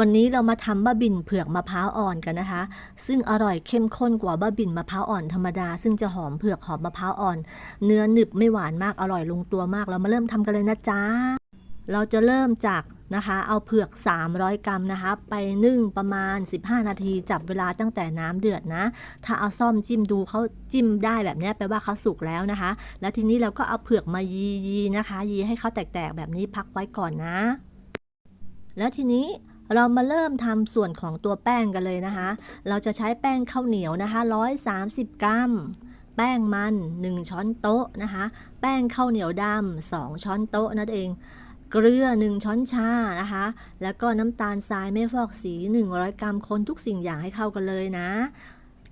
วันนี้เรามาทำบ้าบินเผือกมะพร้าวอ่อนกันนะคะ ซึ่งอร่อยเข้มข้นกว่าบ้าบินมะพร้าวอ่อนธรรมดา ซึ่งจะหอมเผือกหอมมะพร้าวอ่อน เนื้อหนึบไม่หวานมากอร่อยลงตัวมาก เรามาเริ่มทำกันเลยนะจ๊ะเราจะเริ่มจากนะคะเอาเผือก 300 กรัมนะคะ ไปนึ่งประมาณ 15 นาที จับเวลาตั้งแต่น้ำเดือดนะ ถ้าเอาซ่อมจิ้มดูเขาจิ้มได้แบบนี้แปลว่าเขาสุกแล้วนะคะ แล้วทีนี้เราก็เอาเผือกมายียีนะคะ ยีให้เขาแตกๆแบบนี้พักไว้ก่อนนะ แล้วทีนี้ เรามาเริ่มทำส่วนของตัวแป้งกันเลยนะคะ เราจะใช้แป้งข้าวเหนียวนะคะ 130 กรัม แป้งมัน 1 ช้อนโต๊ะนะคะ แป้งข้าวเหนียวดำ2ช้อนโต๊ะนั่นเอง เกลือ 1 ช้อนชานะคะ แล้วก็น้ำตาลทรายไม่ฟอกสี 100 กรัมคนทุกสิ่งอย่างให้เข้ากันเลยนะ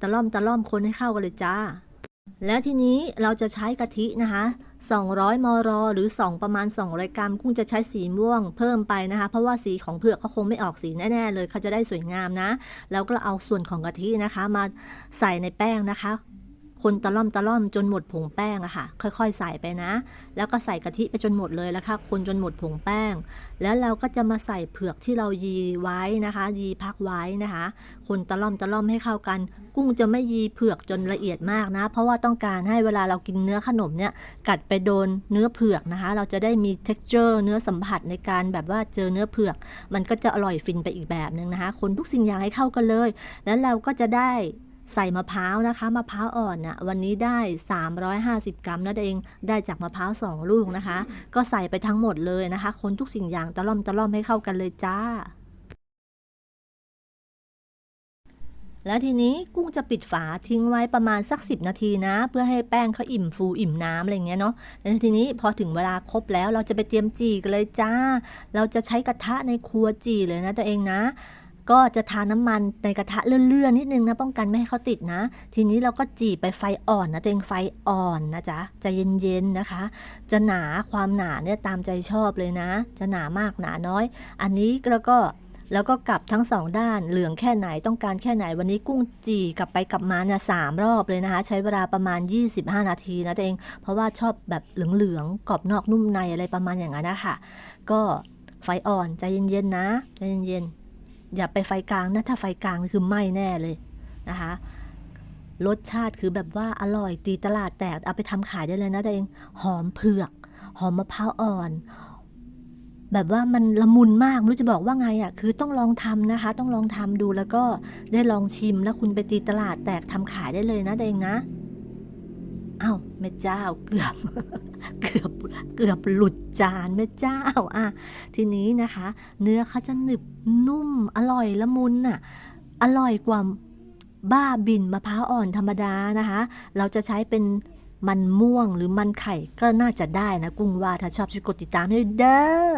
ตะล่อมตะล่อมคนให้เข้ากันเลยจ้า แล้วทีนี้เราจะใช้กะทินะคะ 200 มร หรือ 2 ประมาณ 200 กรัมกุ้งจะใช้สีม่วงเพิ่มไปนะคะ เพราะว่าสีของเผือกเขาคงไม่ออกสีแน่ๆเลยเขาจะได้สวยงามนะ แล้วก็เอาส่วนของกะทินะคะ มาใส่ในแป้งนะคะ คนตะล่อมตะล่อมจนหมดผงแป้งอะค่ะค่อยๆ ใส่ไปนะ แล้วก็ใส่กะทิไปจนหมดเลยแล้วค่ะคนจนหมดผงแป้ง แล้วเราก็จะมาใส่เผือกที่เรายีไว้นะคะ ยีพักไว้นะคะ คนตะล่อมตะล่อมให้เข้ากัน กุ้งจะไม่ยีเผือกจนละเอียดมากนะ เพราะว่าต้องการให้เวลาเรากินเนื้อขนมเนี่ยกัดไปโดนเนื้อเผือกนะคะ เราจะได้มี texture เนื้อสัมผัสในการแบบว่าเจอเนื้อเผือก มันก็จะอร่อยฟินไปอีกแบบหนึ่งนะคะ คนทุกสิ่งอย่างให้เข้ากันเลย แล้วเราก็จะได้ ใส่มะพร้าวนะคะมะพร้าวอ่อนน่ะวันนี้ได้ 350 กรัมนั่นเองได้จากมะพร้าวสองลูกนะคะ ก็ใส่ไปทั้งหมดเลยนะคะ คนทุกสิ่งอย่างตะล่อมตะล่อมให้เข้ากันเลยจ้า แล้วทีนี้กุ้งจะปิดฝาทิ้งไว้ประมาณสัก 10 นาทีนะ เพื่อให้แป้งเขาอิ่มฟูอิ่มน้ำอะไรเงี้ยเนาะแล้วทีนี้พอถึงเวลาครบแล้วเราจะไปเตรียมจีกันเลยจ้า เราจะใช้กระทะในครัวจีเลยนะตัวเองนะ ก็จะทาน้ำมันในกระทะเลื่อนๆนิดนึงนะป้องกันไม่ให้เขาติดนะ ทีนี้เราก็จีไปไฟอ่อนนะตัวเองไฟอ่อนนะจ๊ะจะเย็นๆนะคะ จะหนาความหนาเนี่ยตามใจชอบเลยนะ จะหนามากหนาน้อย อันนี้แล้วก็แล้วก็กลับทั้งสองด้านเหลืองแค่ไหนต้องการแค่ไหนวันนี้กุ้งจีกลับไปกลับมาเนี่ยสามรอบเลยนะคะ ใช้เวลาประมาณ 25 นาทีนะตัวเองเพราะว่าชอบแบบเหลืองๆกรอบนอกนุ่มในอะไรประมาณอย่างนั้นนะคะก็ไฟอ่อนใจเย็นๆนะใจเย็นๆ อย่าไปไฟกลางนะถ้าไฟกลางคือไหม้แน่เลยนะคะรสชาติคือแบบว่าอร่อยตีตลาดแตกเอาไปทำขายได้เลยนะตัวเองหอมเผือก หอมมะพร้าวอ่อน แบบว่ามันละมุนมากรู้จะบอกว่าไงอะคือต้องลองทำนะคะ ต้องลองทำดูแล้วก็ได้ลองชิมแล้วคุณไปตีตลาดแตกทำขายได้เลยนะตัวเองนะอ้าวแม่เจ้าเกือบ เกือบ เกือบหลุดจานแม่เจ้าอะทีนี้นะคะ เนื้อเขาจะหนึบนุ่มอร่อยละมุนอะอร่อยกว่าบ้าบินมะพร้าวอ่อนธรรมดานะคะ เราจะใช้เป็นมันม่วงหรือมันไข่ก็น่าจะได้นะ กุ้งว่าถ้าชอบช่วยกดติดตามให้ด้วยเด้อ